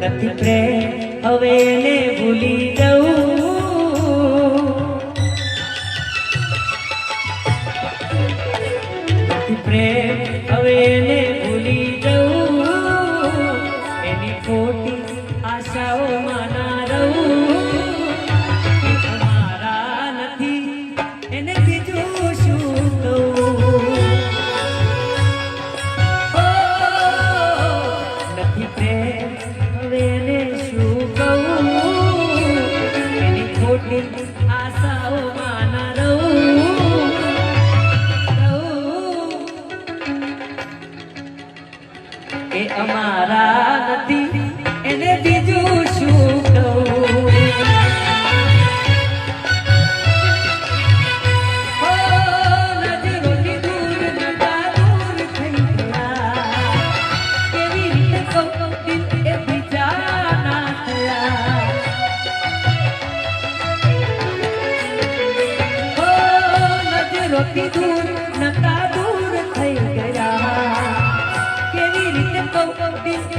નથી પ્રેમ હવે એને ભૂલી જવું. નથી પ્રેમ હવે એને ભૂલી જવું. એની ખોટી આશાઓમાં ના એ અમારા નથી એને બીજું શું કહું હો, નજરોથી દૂર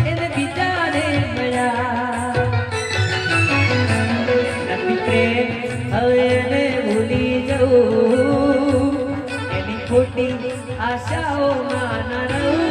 એને બીજાને મળ્યા. પ્રેમ હવે એને ભૂલી જવું એની ખોટી આશાઓમાં ન